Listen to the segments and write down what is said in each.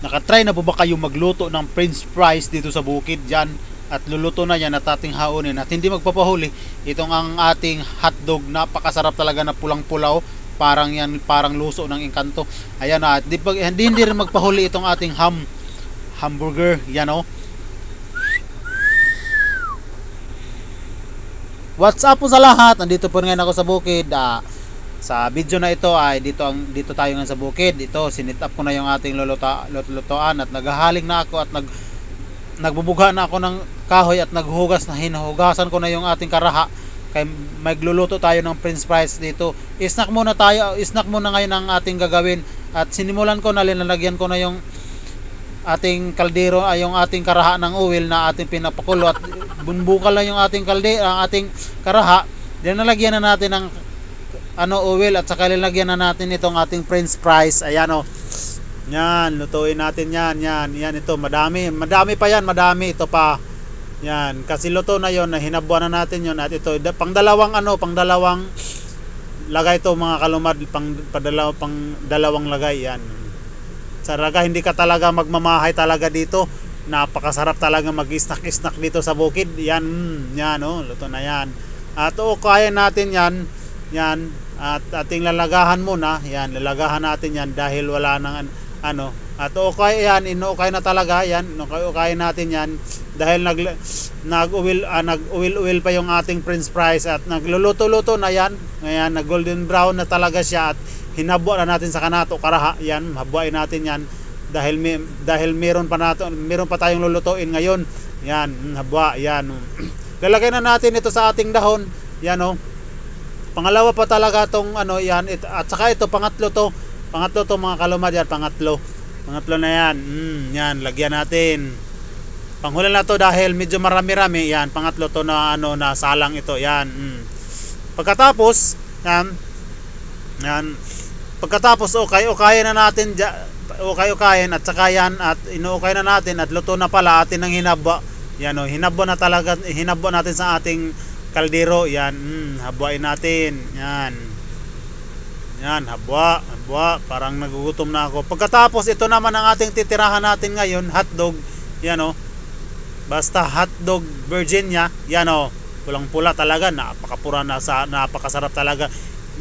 Nakatry na po ba kayo magluto ng french fries dito sa bukid dyan? At luluto na yan at ating haunin at hindi magpapahuli. Itong ang ating hotdog, napakasarap talaga na pulang-pulaw. Parang yan, parang luso ng engkanto. Ayan na, at di, hindi, hindi rin magpahuli itong ating ham, hamburger. Yan o. What's up po sa lahat? Nandito po ngayon ako sa bukid. Ah, sa video na ito ay dito ang dito tayo ngayon sa bukid. Ito sinit up ko na yung ating luluta, at naghahaling na ako at nag nagbubugha na ako ng kahoy at naghugas na hinuhugasan ko na yung ating karaha kay magluluto tayo ng french fries dito. Snack muna tayo, snack muna ngayon ang ating gagawin at sinimulan ko na linalagyan ko na yung ating kaldero ay yung ating karaha ng oil na ating pinapakulo at bunbukal lang yung ating kalde ang ating karaha then nalagyan na natin ng ano oil at saka lalagyan na natin itong ating french fries ayan o yan lutuin natin yan yan yan ito madami madami pa yan madami ito pa yan kasi luto na yon na hinabuan na natin yon at ito pang dalawang ano pang dalawang lagay ito mga kalumad pang padalaw pang dalawang lagay yan Saraga hindi ka talaga magmamahay talaga dito. Napakasarap talaga mag-snack-snack dito sa bukid. Yan, mm, yan oh, luto na yan. At o kaya natin yan. Yan. At ating lalagahan muna. Yan, lalagahan natin yan dahil wala nang an- ano. At o kaya yan, inuukay na talaga yan. Inuukay natin yan dahil nag nag-uwil ah, nag-uwil-uwil pa yung ating french fries at nagluluto-luto na yan. Ngayon, nag golden brown na talaga siya at hinabwa na natin sa kanato karaha yan habuain natin yan dahil may, dahil meron pa nato meron pa tayong lulutuin ngayon yan habwa yan lalagay na natin ito sa ating dahon yan oh pangalawa pa talaga tong ano yan. It, at saka ito pangatlo to. Pangatlo to mga kalumad yan pangatlo. Pangatlo na yan. Mm, yan lagyan natin. Panghuli na to dahil medyo marami-rami. Yan pangatlo to na ano na salang ito. Yan mm. pagkatapos yan. Yan. Pagkatapos okay okay na natin okayin at saka yan at inuukay na natin at luto na pala atin ng hinabwa. Yan o hinabwa na talaga hinabwa natin sa ating kaldero yan. Mm, habwain natin. Yan. Yan habwa habwa parang nagugutom na ako. Pagkatapos ito naman ang ating titirahan natin ngayon. Hotdog. Yan o basta hotdog Virginia. Yan o pulang pula talaga. Napakapura na sa napakasarap talaga.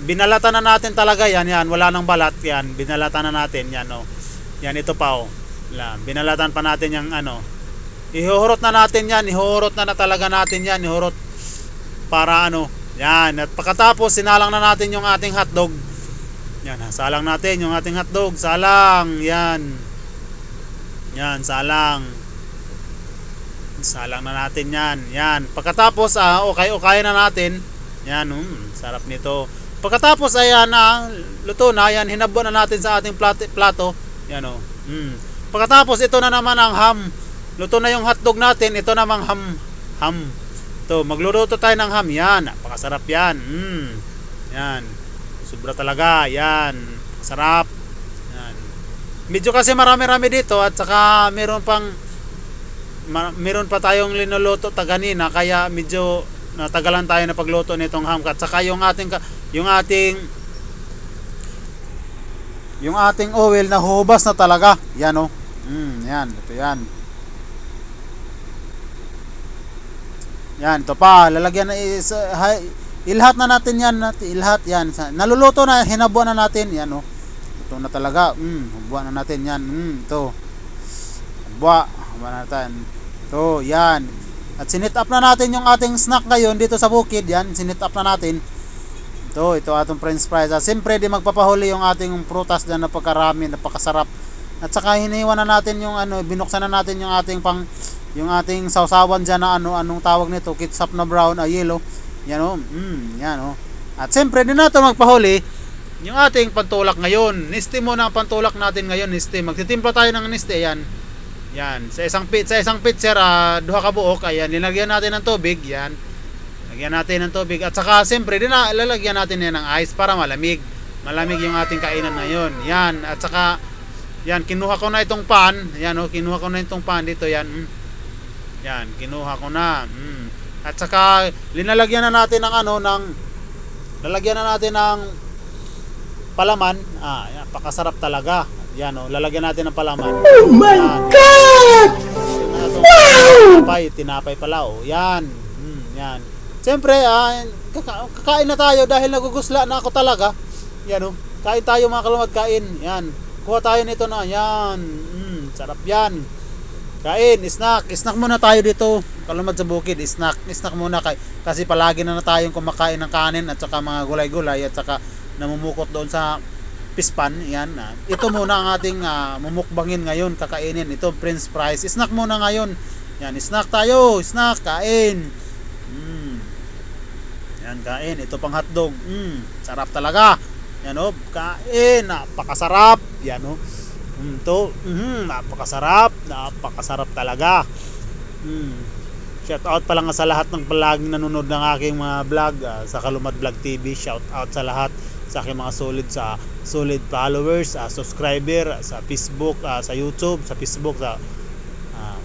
Binalatan na natin talaga yan. Yan wala nang balat. Yan binalatan na natin. Yan oh. Yan ito pa oh. Yan, binalatan pa natin yung ano. Ihuhurot na natin yan. Ihuhurot na, na talaga natin yan. Ihuhurot para ano yan at pagkatapos sinalang na natin yung ating hotdog yan salang natin yung ating hotdog salang yan yan salang salang na natin yan yan pagkatapos ah, okay okay na natin yan um, sarap nito Pagkatapos ayan na luto na, yan hinabo na natin sa ating plato, plato. Yan oh. Mm. Pagkatapos ito na naman ang ham. Luto na yung hotdog natin, ito namang ham ham. To, magluluto tayo ng ham. Yan, napakasarap yan. Mm. Yan. Sobra talaga. Yan. Sarap. Yan. Medyo kasi marami-rami dito at saka meron pang ma- meron pa tayong linuluto taganina kaya medyo natagalan tayo na pagluto nitong ham at saka yung ating yung ating yung ating oil na hubas na talaga yan o mm, yan ito yan yan ito pa. Lalagyan na is, uh, ilhat na natin yan ilhat yan. Naluluto na hinabuan na natin. Yan o ito na talaga. Mm, hubuan na natin yan. Mm, ito. Hubwa. Hubuan na natin. Ito yan. At sinit up na natin yung ating snack ngayon dito sa bukid. Yan sinit up na natin. Ito, ito atong french fries. At siyempre, di magpapahuli yung ating prutas dyan. Napakarami, napakasarap. At saka hiniwan na natin yung ano, binuksan na natin yung ating pang yung ating sausawan dyan na ano, anong tawag nito, ketchup na brown, ay yellow. Yan o, mm, yan o. At siyempre, di natin magpahuli yung ating pantulak ngayon. Niste mo na ang pantulak natin ngayon, niste. Magtitimpla tayo ng niste, yan. Yan, sa isang pit, sa isang pitcher, ah, duha ka buok, ayan, linagyan natin ng tubig, yan. Lagyan natin ng tubig at saka siyempre din na lalagyan natin yan ng ice para malamig. Malamig yung ating kainan ngayon. Yan at saka yan kinuha ko na itong pan. Yan oh, kinuha ko na itong pan dito yan. Mm. Yan, kinuha ko na. Mm. At saka linalagyan na natin ng ano ng lalagyan na natin ng palaman. Ah, yan, pakasarap talaga. Yan o, lalagyan natin ng palaman. Oh my God! Tinapay, tinapay pala o. Yan. Mm, yan. Siyempre, ah, kaka- kakain na tayo dahil nagugusla na ako talaga. Yan o. Kain tayo mga kalumad, kain. Yan. Kuha tayo nito na. Yan. Mm, sarap yan. Kain, snack. Snack muna tayo dito. Kalumad sa bukid, snack. Snack muna kay kasi palagi na na tayong kumakain ng kanin at saka mga gulay-gulay at saka namumukot doon sa pispan. Yan. ah. Ito muna ang ating ah, mumukbangin ngayon, kakainin. Ito Prince Fries. Snack muna ngayon. Yan, snack tayo. Snack, kain. Mm. Yan, kain. Ito pang hotdog. Mm, sarap talaga. Yan o, kain. Napakasarap. Yan o. Mm, mm, napakasarap. Napakasarap talaga. Mm. Shout out pala nga sa lahat ng palaging nanonood ng aking mga vlog ah, sa Kalumad Vlog TV. Shout out sa lahat sa aking mga solid sa solid followers, ah, subscriber ah, sa Facebook, ah, sa YouTube, sa Facebook, sa ah,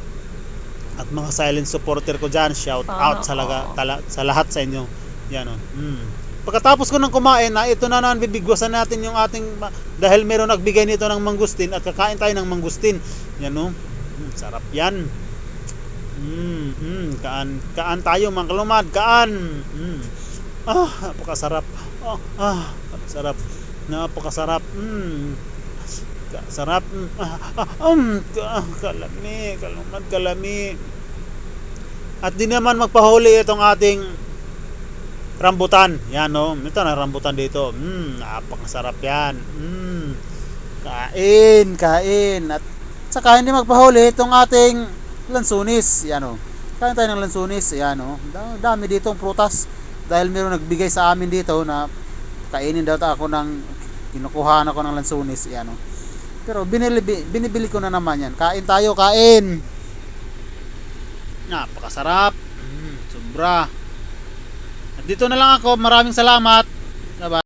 at mga silent supporter ko diyan. Shout Sana out sa, laga, tala- sa lahat sa inyo. Yan oh. Mm. Pagkatapos ko ng kumain, na ito na naman bibigwasan natin yung ating dahil meron nagbigay nito ng mangustin at kakain tayo ng mangustin. Yan oh. Mm, sarap yan. Mm, mm, kaan, kaan tayo mga kalumad, kaan. Mm. Ah, napakasarap. Ah, ah, napakasarap. Napakasarap. Mm. Sarap. Ah, ah, um, ka- kalami, kalumad, kalami. At di naman magpahuli itong ating rambutan. Yan no. Ito na rambutan dito. Mm, napakasarap yan. Mm. Kain, kain. At saka hindi magpahuli itong ating lansunis. Yan o. Kain tayo ng lansunis. Yan o. Da- Dami ditong prutas. Dahil meron nagbigay sa amin dito na kainin daw ako ng kinukuhaan ako ng lansunis. Yan o. Pero binili, bi- binibili ko na naman yan. Kain tayo, kain. Napakasarap. Mm, sobra. At dito na lang ako. Maraming salamat.